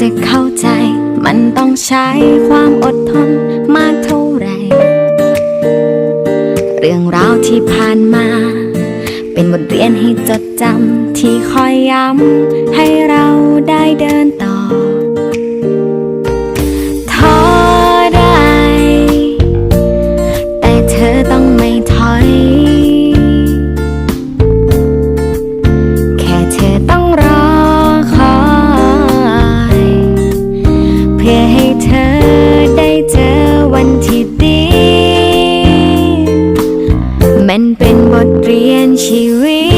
จะเข้าใจ มันต้องใช้ความอดทนมากเท่าไร เรื่องราวที่ผ่านมา เป็นบทเรียนให้จดจำที่คอยย้ำให้เราได้เดินต่อ ทเรียนชีวิต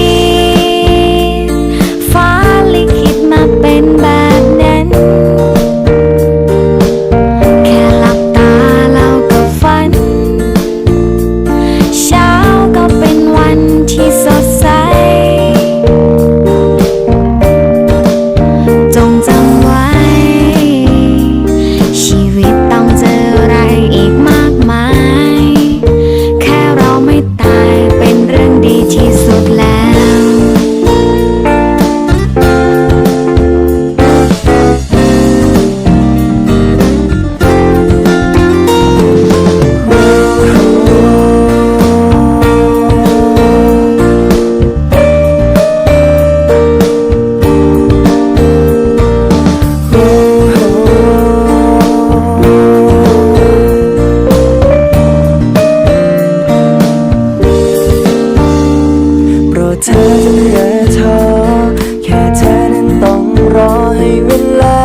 ให้เวลา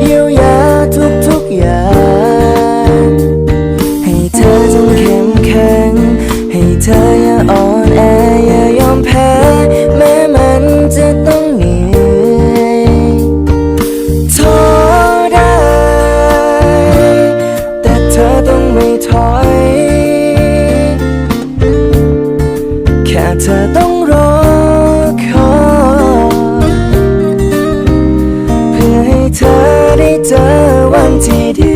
เยียวยาทุกทุกอย่าง ให้เธอจงเข้มแข็ง ให้เธออย่าอ่อนแออย่ายอมแพ้ แม้มันจะต้องเหนื่อยท้อได้ แต่เธอต้องไม่ถอย แค่เธอต้อง วัน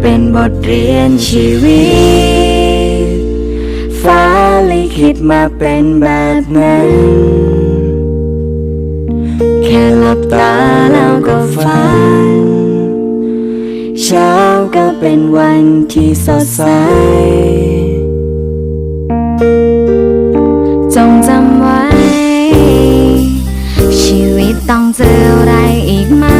เป็นบทเรียนชีวิต ฟ้าลิขิตมาเป็นแบบนั้น แค่หลับตาแล้วก็ฝัน เช้าก็เป็นวันที่สดใส จงจำไว้ ชีวิตต้องเจออะไรอีกมาก